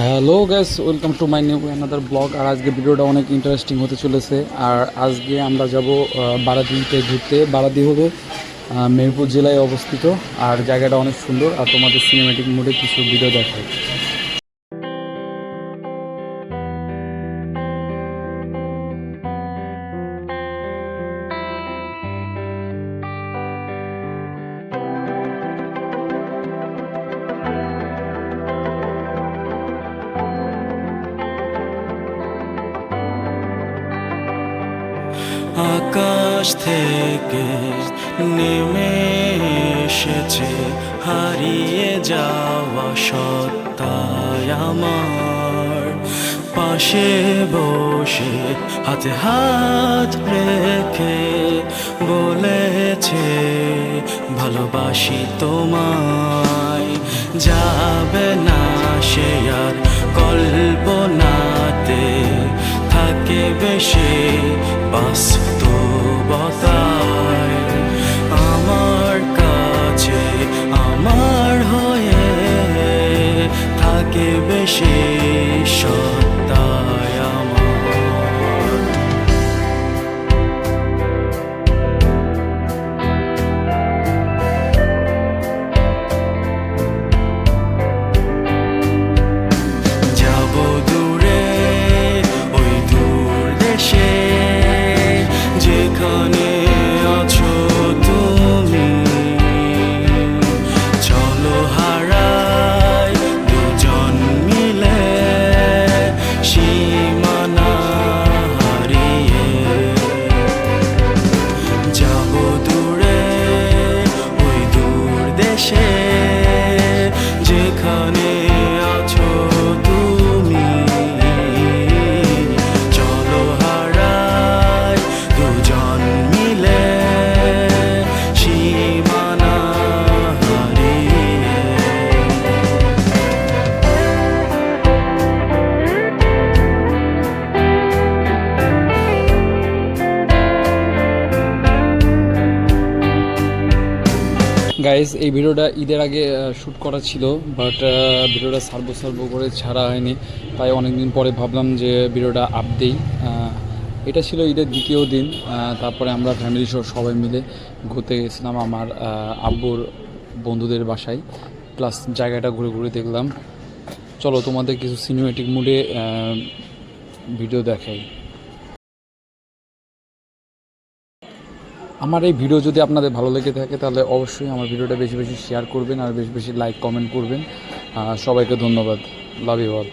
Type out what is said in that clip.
Hello guys welcome to my new another blog আর আজকে ভিডিওটা অনেক ইন্টারেস্টিং হতে চলেছে। আর আজকে আমরা যাব বারাদিতে ঘুরতে। বারাদি হবে মেহেরপুর জেলায় অবস্থিত। আর জায়গাটা অনেক সুন্দর। আর তোমাদের সিনেমেটিক মোডে কিছু ভিডিও দেখায়। আকাশ থেকে নেমে এসেছে, হারিয়ে যাওয়া সত্তায় আমার। পাশে বসে হাতে হাত রেখে বলেছে, ভালোবাসি তোমায়। যাবে না সে আর কল্পনাতে থাকে বেশি বাস্তবতায় shit. গাইজ এই ভিডিওটা ঈদের আগে শ্যুট করা ছিল বাট ভিডিওটা সার্বো সার্বো করে ছাড়া হয়নি। তাই অনেক দিন পরে ভাবলাম যে ভিডিওটা আপ দিই। এটা ছিল ঈদের দ্বিতীয় দিন তারপরে আমরা ফ্যামিলি সহ সবাই মিলে ঘুরতে গেছিলাম আমার আব্বুর বন্ধুদের বাসায়। প্লাস জায়গাটা ঘুরে ঘুরে দেখলাম। চলো তোমাদের কিছু সিনেমেটিক মুডে ভিডিও দেখাই। আমার এই ভিডিও যদি আপনাদের ভালো লেগে থাকে, তাহলে অবশ্যই আমার ভিডিওটা বেশি বেশি শেয়ার করবেন আর বেশি বেশি লাইক কমেন্ট করবেন। সবাইকে ধন্যবাদ। Love you all